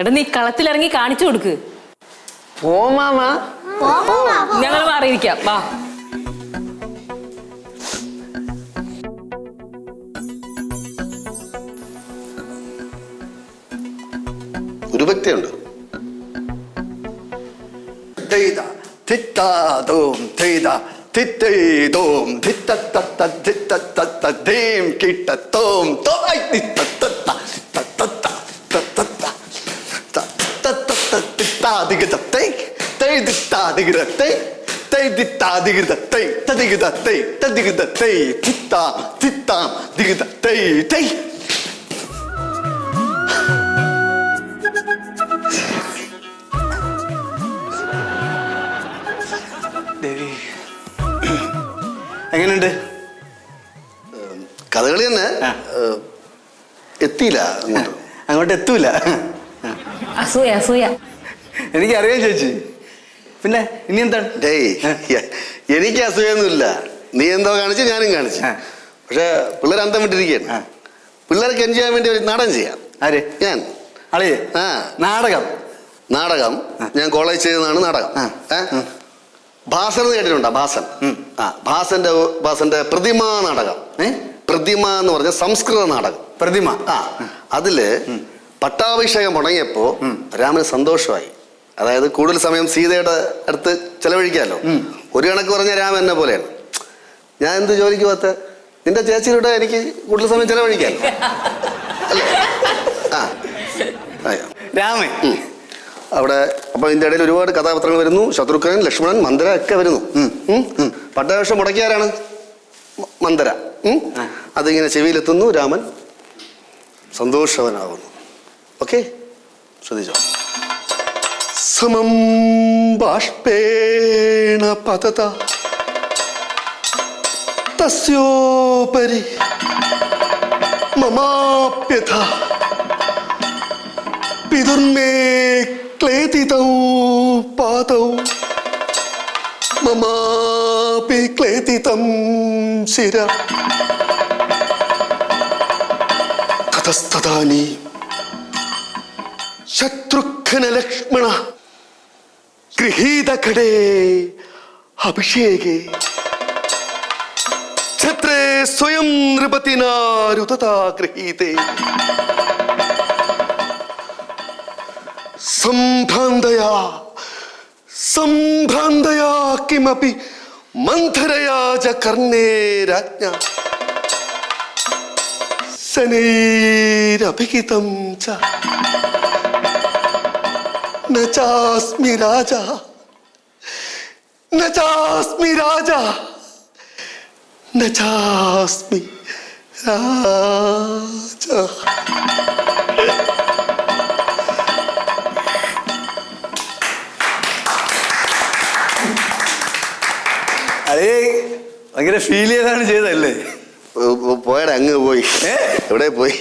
എടാ നീ കളത്തിലിറങ്ങി കാണിച്ചു കൊടുക്ക്. ഓ മാമ. ഞങ്ങൾ മാറിയിരിക്കാം. വാ. ഒരു വ്യക്തിയുണ്ട്. തിത്താതികത തൈ തൈ ദിത്താതികത തൈ തൈ ദിത്താതികത തൈ തതികത തൈ തതികത തൈ തിത്താ തിത്താം ദിഗത തൈ തൈ. ദേവി. എങ്ങനെയുണ്ട് കഥകളി തന്നെ എത്തിയില്ല അങ്ങോട്ട്. അങ്ങോട്ട് എത്തൂല. അസൂയ അസൂയ. എനിക്കറിയാം ചേച്ചി. പിന്നെ ഇനി എന്താണ്? ഡേയ് എനിക്ക് അസൂയൊന്നുമില്ല നീ എന്തോ കാണിച്ചു ഞാനും കാണിച്ചു. പക്ഷേ പിള്ളേർ അന്തം വിട്ടിരിക്കുകയാണ്. പിള്ളേർക്ക് എൻജോയ് ചെയ്യാൻ വേണ്ടി ഒരു നാടകം ചെയ്യാം. ആര്? ഞാൻ. അളിയെ ആ. നാടകം. നാടകം. ഞാൻ കോളേജ് ചെയ്തതാണ് നാടകം? ഭാസൻ എന്ന് കേട്ടിട്ടുണ്ടോ? ഭാസൻ. ആ ഭാസന്റെ ഭാസന്റെ പ്രതിമാ നാടകം. പ്രതിമ എന്ന് പറഞ്ഞ സംസ്കൃത നാടകം. പ്രതിമ. ആ. അതിൽ പട്ടാഭിഷേകം മുടങ്ങിയപ്പോ രാമന് സന്തോഷമായി. അതായത് കൂടുതൽ സമയം സീതയുടെ അടുത്ത് ചെലവഴിക്കാമല്ലോ. ഒരു കണക്ക് പറഞ്ഞ രാമൻ എന്നെ പോലെയാണ്. ഞാൻ എന്ത് ജോലിക്ക് പോകാത്ത? നിന്റെ ചേച്ചിയുടെ എനിക്ക് കൂടുതൽ സമയം ചെലവഴിക്കാം രാമേ ആ. രാമൻ. അവിടെ അപ്പൊ ഇതിന്റെ ഇടയിൽ ഒരുപാട് കഥാപാത്രങ്ങൾ വരുന്നു. ശത്രുഘ്നൻ ലക്ഷ്മണൻ മന്ദര ഒക്കെ വരുന്നു. പട്ടവേഷം മുടക്കിയാരാണ്? മന്ദര. അതിങ്ങനെ ചെവിയിലെത്തുന്നു രാമൻ. സന്തോഷവനാകുന്നു ഓക്കെ? ശ്രദ്ധിച്ചോ? സമം ബാഷ്പേണ പതത. തസ്യോപരി മമാപ്യഥ. പിതുർമേ ക്ലേദിതൗ പാദൗ മമാപി ക്ലേദിതം ശിര. തതസ്തദാനീ ശത്രുഘ്ന ലക്ഷ്മണ ഗൃഹീതഘടേ അഭിഷേകേ. ഛത്രേ സ്വയം നൃപതിനാരുതതാ ഗൃഹീതേ. സംഭ്രാന്തയാ സംഭ്രാന്തയാ കിമപി മന്ധരയാ ച കർണേ രാജ്ഞ. ശനൈരഭിഹിതം ച. നജാസ്മി രാജ നജാസ്മി രാജ നജാസ്മി രാജ അതേ ഭയങ്കര ഫീൽ ചെയ്താണ് ചെയ്തല്ലേ പോയട അങ്ങ് പോയി. എവിടെ പോയി?